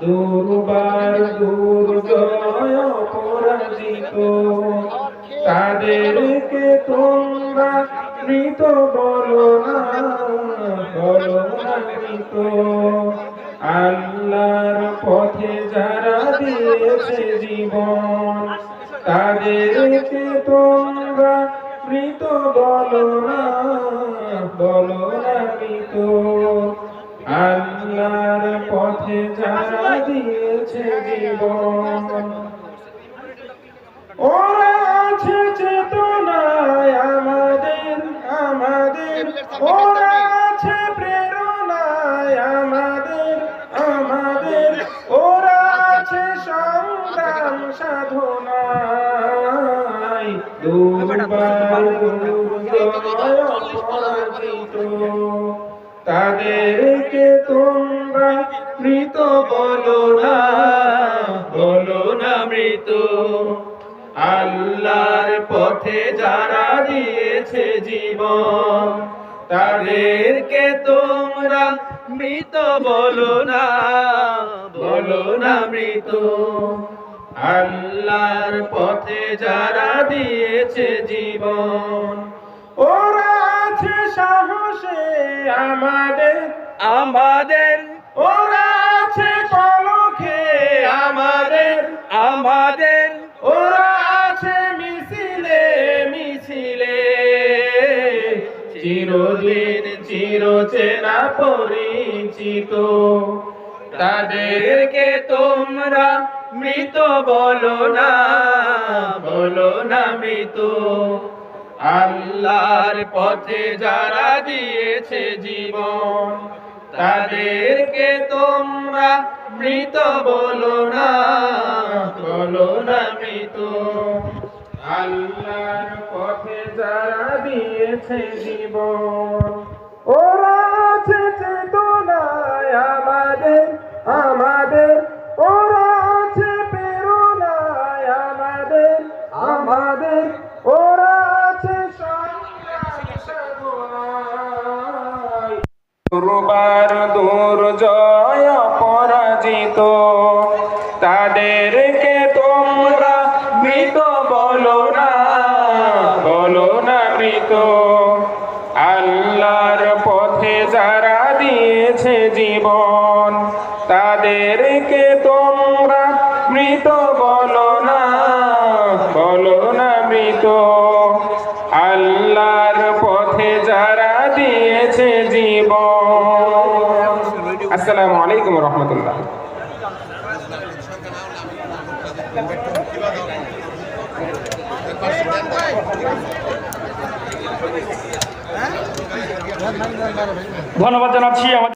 দুর্বার দুর্জয় পরাজিত তাদেরকে তোমরা মৃত বলো না, বলো মৃত। আল্লাহর পথে যারা দিয়েছে জীবন, তাদেরকে তোমরা মৃত বলো না বলো না মৃত আল্লাহর পথে যারা দিয়েছে জীবন, ওরা আছে চেতনায় আমাদের আমাদের। ওরা আছে প্রেরণায় আমাদের আমাদের। ওরা আছে সংগ্রাম পরাজিত তাদেরকে তোমরা মৃত বলো না বলো না মৃত আল্লাহর পথে যারা দিয়েছে জীবন তাদেরকে তোমরা মৃত বলো না বলো না মৃত। আল্লাহর পথে যারা দিয়েছে জীবন ওরা আছে সাহসে আমাদের। আমাদের। ওরা আছে পলকে আমাদের। আমাদের। ওরা আছে মিছিলে মিছিলে। চিরদিন চিরচেনা পরিচিত। তাদেরকে তোমরা মৃত বলো না বলো না মৃত। আল্লাহর পথে যারা দিয়েছে জীবন, তাদেরকে তোমরা মৃত বলো না বলো না মৃত। আল্লাহর পথে যারা দিয়েছে জীবন, ওরা চেতনায় আমাদের আমাদের আমাদের, ওরা আছে। দুর্বার দুর্জয় পরাজিত তাদেরকে তোমরা মৃত বলো না বলো না মৃত আল্লাহর পথে যারা দিয়েছে জীবন, তাদেরকে তোমরা মৃত আসসালামু আলাইকুম রহমতুল্লাহ। ধন্যবাদ জানাচ্ছি। আমাদের